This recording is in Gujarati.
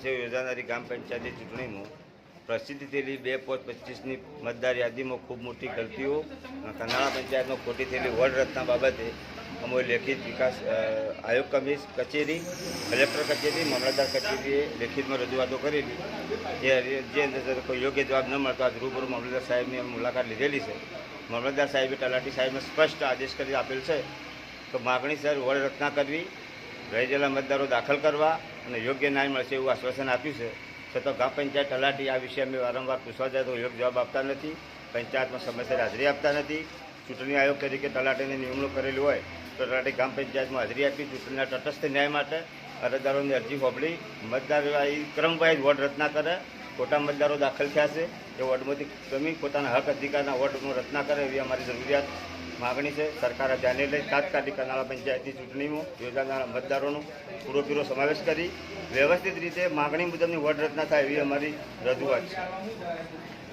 વર્ષે યોજાનારી ગ્રામ પંચાયતની ચૂંટણીમાં પ્રસિદ્ધ થયેલી બે પોચ પચીસની મતદાર યાદીમાં ખૂબ મોટી ગલતીઓ કનાળા પંચાયતમાં ખોટી થયેલી વોર્ડ રચના બાબતે અમે લેખિત વિકાસ આયોગ કમિશ કચેરી, કલેક્ટર કચેરી, મામલતદાર કચેરીએ લેખિતમાં રજૂઆતો કરેલી. જે કોઈ યોગ્ય જવાબ ન મળતો, આજ રૂબરૂ મામલતદાર સાહેબની મુલાકાત લીધેલી છે. મામલતદાર સાહેબે તલાટી સાહેબને સ્પષ્ટ આદેશ કરી આપેલ છે તો માગણીસર વડ રચના કરવી, રહી ગયેલા મતદારો દાખલ કરવા અને યોગ્ય ન્યાય મળશે એવું આશ્વાસન આપ્યું છે. છતાં ગામ પંચાયત તલાટી આ વિશે અમે વારંવાર પૂછવા જાય તો યોગ્ય જવાબ આપતા નથી. પંચાયતમાં સમયસર હાજરી આપતા નથી. ચૂંટણી આયોગ તરીકે તલાટીની નિમણૂક કરેલી હોય તો તલાટી ગ્રામ પંચાયતમાં હાજરી આપી ચૂંટણીના તટસ્થ ન્યાય માટે અરજદારોની અરજી હોબળી મતદાર ક્રમવાઇઝ વોર્ડ રચના કરે. ખોટા મતદારો દાખલ થયા છે. એ વોર્ડમાંથી કમી પોતાના હક અધિકારના વોર્ડનું રચના કરે એવી અમારી જરૂરિયાત માગણી છે. સરકારે ધ્યાને લઈ તાત્કાલિક કરનારા પંચાયતની ચૂંટણીમાં યોજાનારા મતદારોનો પૂરેપૂરો સમાવેશ કરી વ્યવસ્થિત રીતે માગણી મુજબની વોર્ડ રચના થાય એવી અમારી રજૂઆત છે.